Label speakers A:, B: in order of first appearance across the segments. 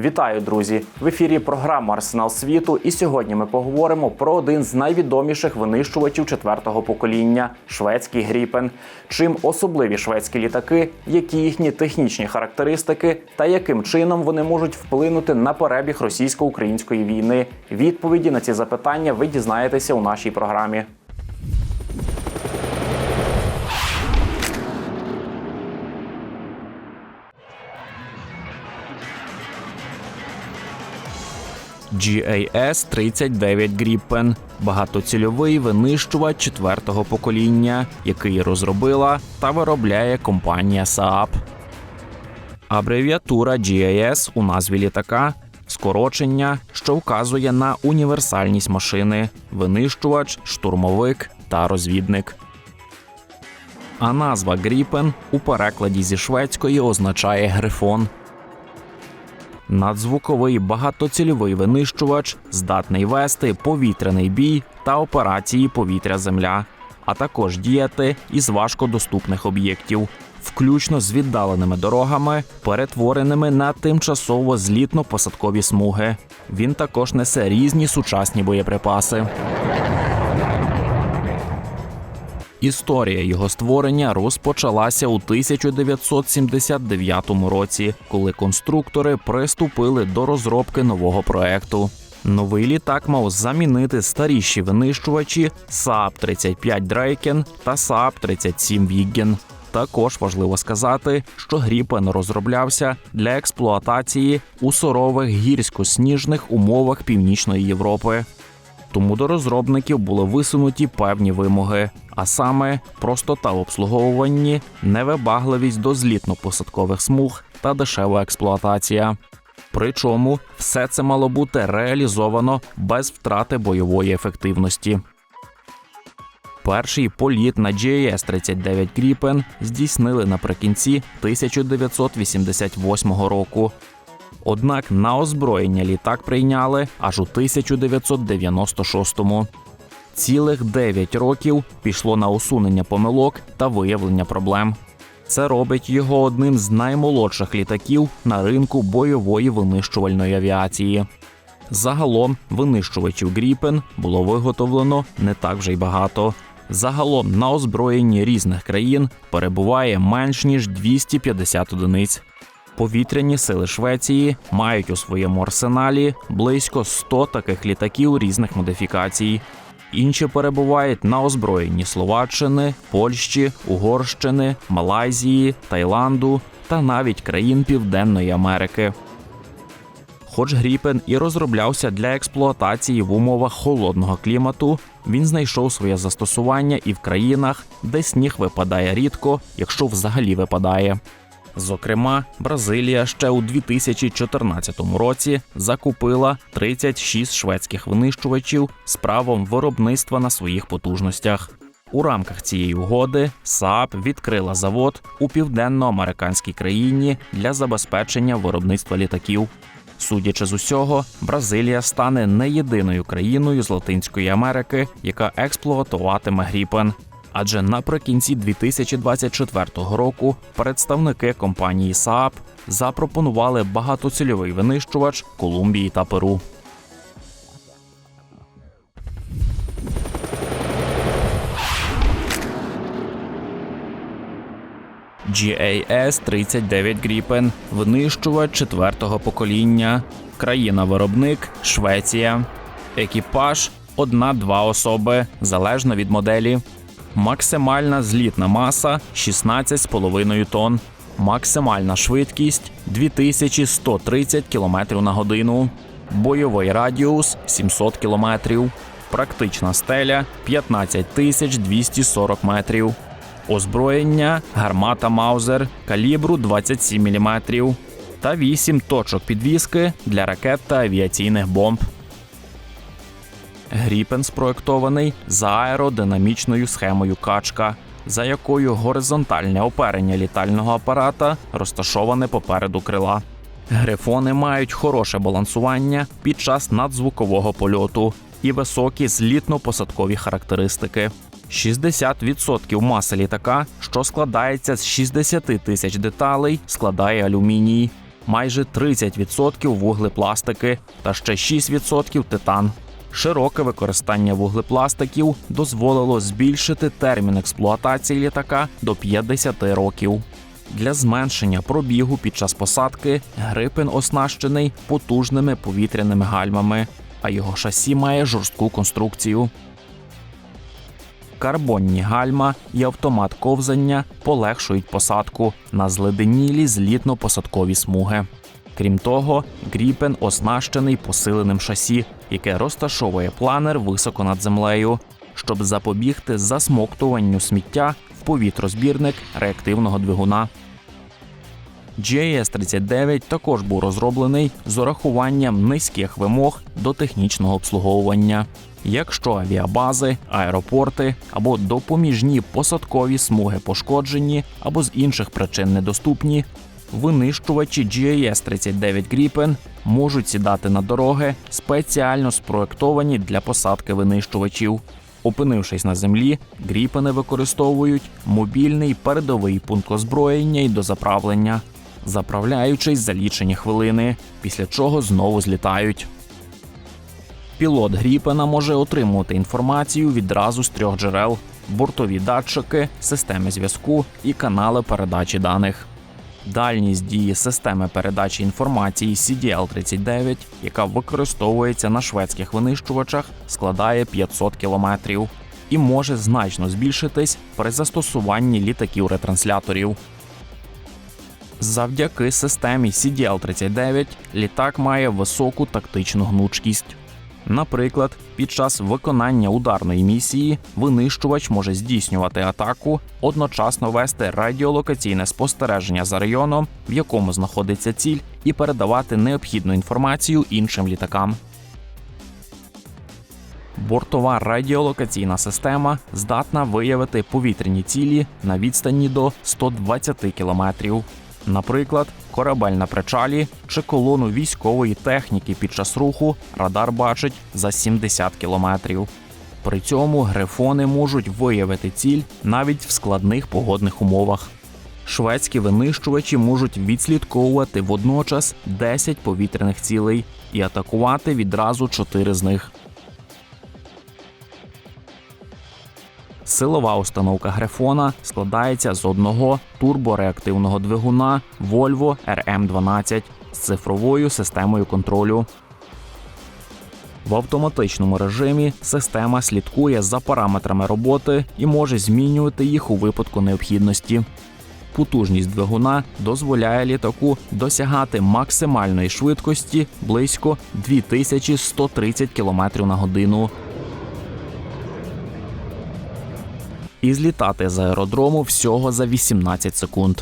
A: Вітаю, друзі! В ефірі програма Арсенал світу. І сьогодні ми поговоримо про один з найвідоміших винищувачів четвертого покоління шведський Гріпен. Чим особливі шведські літаки, які їхні технічні характеристики, та яким чином вони можуть вплинути на перебіг російсько-української війни. Відповіді на ці запитання ви дізнаєтеся у нашій програмі. GAS-39 Gripen – багатоцільовий винищувач четвертого покоління, який розробила та виробляє компанія Saab. Абревіатура GAS у назві літака скорочення, що вказує на універсальність машини, винищувач, штурмовик та розвідник. А назва Гріпен у перекладі зі шведської означає грифон. Надзвуковий багатоцільовий винищувач здатний вести повітряний бій та операції повітря-земля, а також діяти із важкодоступних об'єктів, включно з віддаленими дорогами, перетвореними на тимчасово злітно-посадкові смуги. Він також несе різні сучасні боєприпаси. Історія його створення розпочалася у 1979 році, коли конструктори приступили до розробки нового проекту. Новий літак мав замінити старіші винищувачі Saab 35 Draken та Saab 37 Viggen. Також важливо сказати, що Гріпен розроблявся для експлуатації у сурових гірсько-сніжних умовах Північної Європи. Тому до розробників були висунуті певні вимоги, а саме простота в обслуговуванні, невибагливість до злітно-посадкових смуг та дешева експлуатація. Причому все це мало бути реалізовано без втрати бойової ефективності. Перший політ на GAS-39 Gripen здійснили наприкінці 1988 року. Однак на озброєння літак прийняли аж у 1996-му. Цілих 9 років пішло на усунення помилок та виявлення проблем. Це робить його одним з наймолодших літаків на ринку бойової винищувальної авіації. Загалом винищувачів Гріпен було виготовлено не так вже й багато. Загалом на озброєнні різних країн перебуває менш ніж 250 одиниць. Повітряні сили Швеції мають у своєму арсеналі близько 100 таких літаків різних модифікацій. Інші перебувають на озброєнні Словаччини, Польщі, Угорщини, Малайзії, Таїланду та навіть країн Південної Америки. Хоч Гріпен і розроблявся для експлуатації в умовах холодного клімату, він знайшов своє застосування і в країнах, де сніг випадає рідко, якщо взагалі випадає. Зокрема, Бразилія ще у 2014 році закупила 36 шведських винищувачів з правом виробництва на своїх потужностях. У рамках цієї угоди Saab відкрила завод у південноамериканській країні для забезпечення виробництва літаків. Судячи з усього, Бразилія стане не єдиною країною з Латинської Америки, яка експлуатуватиме Гріпен. Адже наприкінці 2024 року представники компанії Saab запропонували багатоцільовий винищувач Колумбії та Перу. GAS-39 Gripen – винищувач четвертого покоління. Країна-виробник Швеція. Екіпаж одна-два особи залежно від моделі. Максимальна злітна маса 16,5 тонн. Максимальна швидкість 2130 км на годину. Бойовий радіус 700 км. Практична стеля 15240 метрів. Озброєння гармата Маузер калібру 27 мм та 8 точок підвіски для ракет та авіаційних бомб. Гріпен спроектований за аеродинамічною схемою качка, за якою горизонтальне оперення літального апарата розташоване попереду крила. Грифони мають хороше балансування під час надзвукового польоту і високі злітно-посадкові характеристики. 60% маси літака, що складається з 60 тисяч деталей, складає алюміній. майже 30% вуглепластики та ще 6% титан. Широке використання вуглепластиків дозволило збільшити термін експлуатації літака до 50 років. Для зменшення пробігу під час посадки Грипен оснащений потужними повітряними гальмами, а його шасі має жорстку конструкцію. Карбонні гальма і автомат ковзання полегшують посадку на зледенілі злітно-посадкові смуги. Крім того, Гріпен оснащений посиленим шасі, яке розташовує планер високо над землею, щоб запобігти засмоктуванню сміття в повітрозбірник реактивного двигуна. GAS-39 також був розроблений з урахуванням низьких вимог до технічного обслуговування. Якщо авіабази, аеропорти або допоміжні посадкові смуги пошкоджені або з інших причин недоступні, винищувачі GAS-39 Gripen можуть сідати на дороги, спеціально спроектовані для посадки винищувачів. Опинившись на землі, гріпени використовують мобільний передовий пункт озброєння і дозаправлення, заправляючись за лічені хвилини, після чого знову злітають. Пілот Гріпена може отримувати інформацію відразу з трьох джерел: бортові датчики, системи зв'язку і канали передачі даних. Дальність дії системи передачі інформації CDL-39, яка використовується на шведських винищувачах, складає 500 кілометрів і може значно збільшитись при застосуванні літаків-ретрансляторів. Завдяки системі CDL-39 літак має високу тактичну гнучкість. Наприклад, під час виконання ударної місії винищувач може здійснювати атаку, одночасно вести радіолокаційне спостереження за районом, в якому знаходиться ціль, і передавати необхідну інформацію іншим літакам. Бортова радіолокаційна система здатна виявити повітряні цілі на відстані до 120 кілометрів. Наприклад, корабель на причалі чи колону військової техніки під час руху радар бачить за 70 кілометрів. При цьому грифони можуть виявити ціль навіть в складних погодних умовах. Шведські винищувачі можуть відслідковувати водночас 10 повітряних цілей і атакувати відразу 4 з них. Силова установка Грифона складається з одного турбореактивного двигуна Volvo RM12 з цифровою системою контролю. В автоматичному режимі система слідкує за параметрами роботи і може змінювати їх у випадку необхідності. Потужність двигуна дозволяє літаку досягати максимальної швидкості близько 2130 км на годину. І злітати з аеродрому всього за 18 секунд.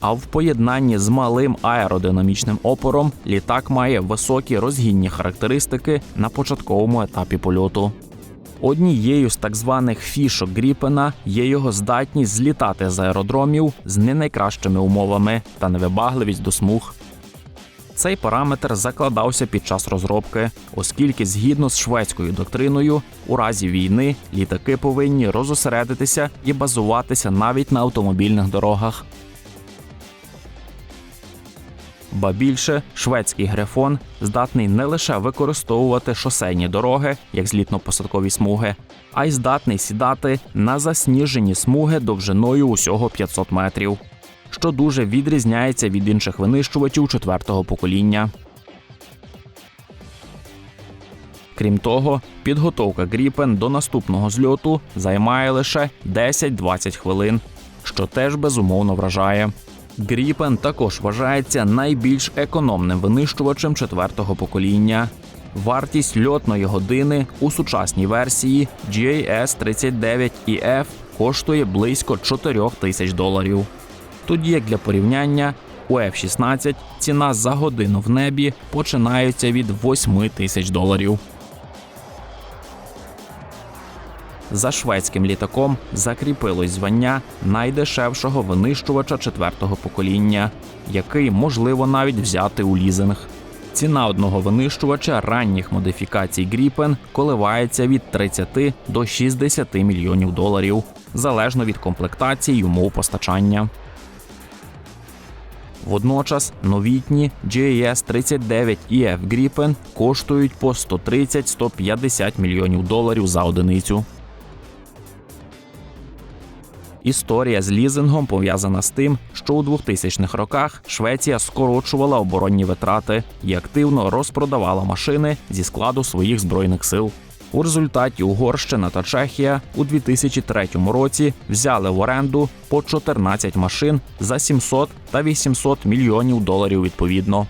A: А в поєднанні з малим аеродинамічним опором літак має високі розгінні характеристики на початковому етапі польоту. Однією з так званих фішок Гріпена є його здатність злітати з аеродромів з не найкращими умовами та невибагливість до смуг. Цей параметр закладався під час розробки, оскільки, згідно з шведською доктриною, у разі війни літаки повинні розосередитися і базуватися навіть на автомобільних дорогах. Ба більше шведський грифон здатний не лише використовувати шосейні дороги, як злітно-посадкові смуги, а й здатний сідати на засніжені смуги довжиною усього 500 метрів що дуже відрізняється від інших винищувачів четвертого покоління. Крім того, підготовка Гріпен до наступного зльоту займає лише 10-20 хвилин, що теж безумовно вражає. Гріпен також вважається найбільш економним винищувачем четвертого покоління. Вартість льотної години у сучасній версії GAS-39EF коштує близько 4 тисяч доларів. Тоді як для порівняння у F-16 ціна за годину в небі починається від 8 тисяч доларів. За шведським літаком закріпилось звання найдешевшого винищувача четвертого покоління, який можливо навіть взяти у лізинг. Ціна одного винищувача ранніх модифікацій Гріпен коливається від 30 до 60 мільйонів доларів залежно від комплектації й умов постачання. Водночас новітні GAS-39 і F Gripen коштують по 130-150 мільйонів доларів за одиницю. Історія з лізингом пов'язана з тим, що у 2000-х роках Швеція скорочувала оборонні витрати і активно розпродавала машини зі складу своїх збройних сил. У результаті Угорщина та Чехія у 2003 році взяли в оренду по 14 машин за 700 та 800 мільйонів доларів відповідно.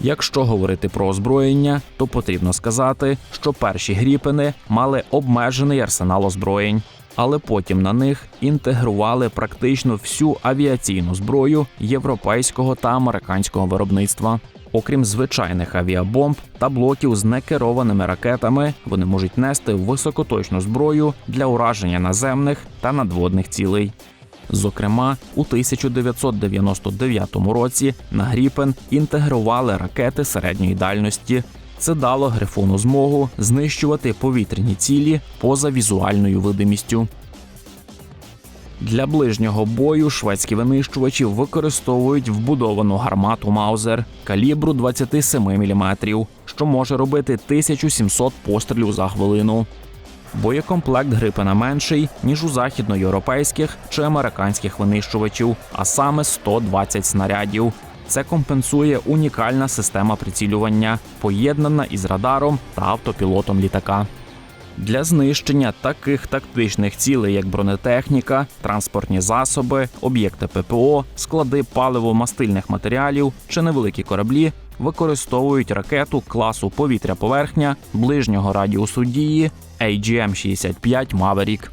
A: Якщо говорити про озброєння, то потрібно сказати, що перші гріпени мали обмежений арсенал озброєнь, але потім на них інтегрували практично всю авіаційну зброю європейського та американського виробництва. Окрім звичайних авіабомб та блоків з некерованими ракетами, вони можуть нести високоточну зброю для ураження наземних та надводних цілей. Зокрема, у 1999 році на Гріпен інтегрували ракети середньої дальності. Це дало Грифону змогу знищувати повітряні цілі поза візуальною видимістю. Для ближнього бою шведські винищувачі використовують вбудовану гармату Маузер калібру 27 мм, що може робити 1700 пострілів за хвилину. Боєкомплект Грипена менший, ніж у західноєвропейських чи американських винищувачів, а саме 120 снарядів. Це компенсує унікальна система прицілювання, поєднана із радаром та автопілотом літака. Для знищення таких тактичних цілей, як бронетехніка, транспортні засоби, об'єкти ППО, склади паливо-мастильних матеріалів чи невеликі кораблі, використовують ракету класу повітря-поверхня ближнього радіусу дії AGM-65 Maverick.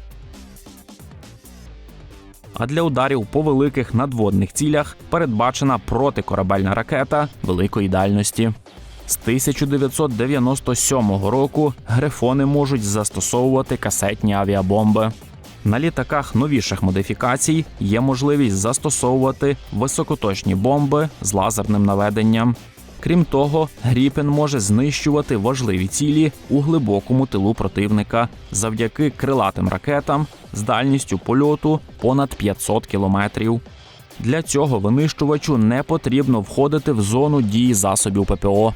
A: А для ударів по великих надводних цілях передбачена протикорабельна ракета великої дальності. З 1997 року грифони можуть застосовувати касетні авіабомби. На літаках новіших модифікацій є можливість застосовувати високоточні бомби з лазерним наведенням. Крім того, Гріпен може знищувати важливі цілі у глибокому тилу противника завдяки крилатим ракетам з дальністю польоту понад 500 кілометрів. Для цього винищувачу не потрібно входити в зону дії засобів ППО.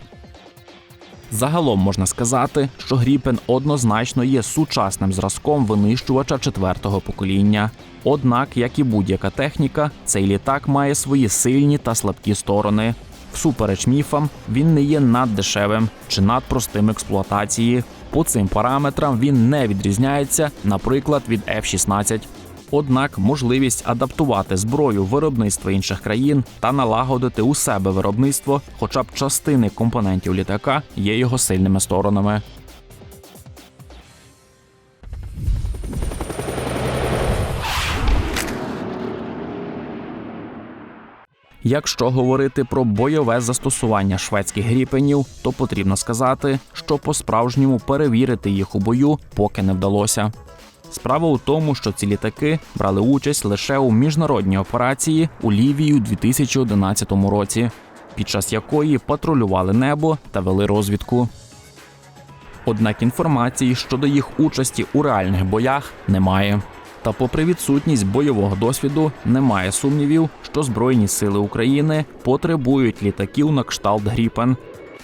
A: Загалом можна сказати, що Гріпен однозначно є сучасним зразком винищувача четвертого покоління. Однак, як і будь-яка техніка, цей літак має свої сильні та слабкі сторони. Всупереч міфам, він не є наддешевим чи надпростим експлуатації. По цим параметрам він не відрізняється, наприклад, від F-16. Однак можливість адаптувати зброю виробництва інших країн та налагодити у себе виробництво, хоча б частини компонентів літака, є його сильними сторонами. Якщо говорити про бойове застосування шведських гріпенів, то потрібно сказати, що по-справжньому перевірити їх у бою поки не вдалося. Справа у тому, що ці літаки брали участь лише у міжнародній операції у Лівії у 2011 році, під час якої патрулювали небо та вели розвідку. Однак інформації щодо їх участі у реальних боях немає. Та, попри відсутність бойового досвіду, немає сумнівів, що Збройні сили України потребують літаків на кшталт Гріпен.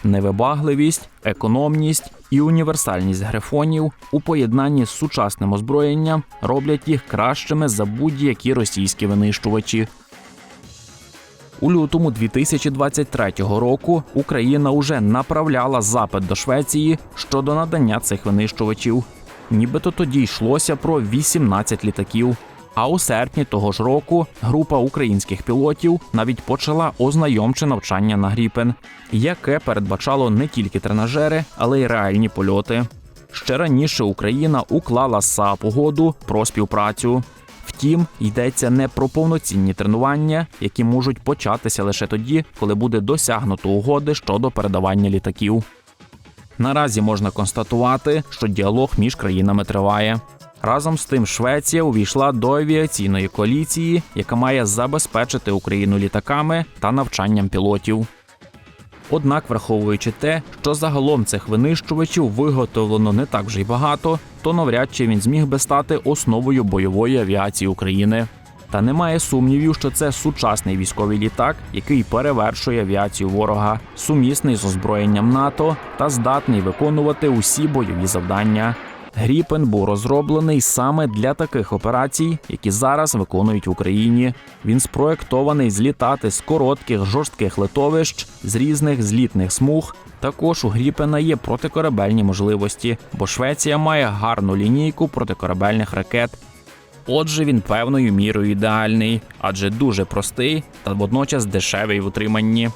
A: Невибагливість, економність і універсальність грифонів у поєднанні з сучасним озброєнням роблять їх кращими за будь-які російські винищувачі. У лютому 2023 року Україна уже направляла запит до Швеції щодо надання цих винищувачів. Нібито тоді йшлося про 18 літаків. А у серпні того ж року група українських пілотів навіть почала ознайомче навчання на Гріпен, яке передбачало не тільки тренажери, але й реальні польоти. Ще раніше Україна уклала з САП угоду про співпрацю. Втім, йдеться не про повноцінні тренування, які можуть початися лише тоді, коли буде досягнуто угоди щодо передавання літаків. Наразі можна констатувати, що діалог між країнами триває. Разом з тим, Швеція увійшла до авіаційної коаліції, яка має забезпечити Україну літаками та навчанням пілотів. Однак, враховуючи те, що загалом цих винищувачів виготовлено не так вже й багато, то навряд чи він зміг би стати основою бойової авіації України. Та немає сумнівів, що це сучасний військовий літак, який перевершує авіацію ворога, сумісний з озброєнням НАТО та здатний виконувати усі бойові завдання. Гріпен був розроблений саме для таких операцій, які зараз виконують в Україні. Він спроектований злітати з коротких жорстких литовищ з різних злітних смуг. Також у Гріпена є протикорабельні можливості, бо Швеція має гарну лінійку протикорабельних ракет. Отже, він певною мірою ідеальний, адже дуже простий та водночас дешевий в утриманні.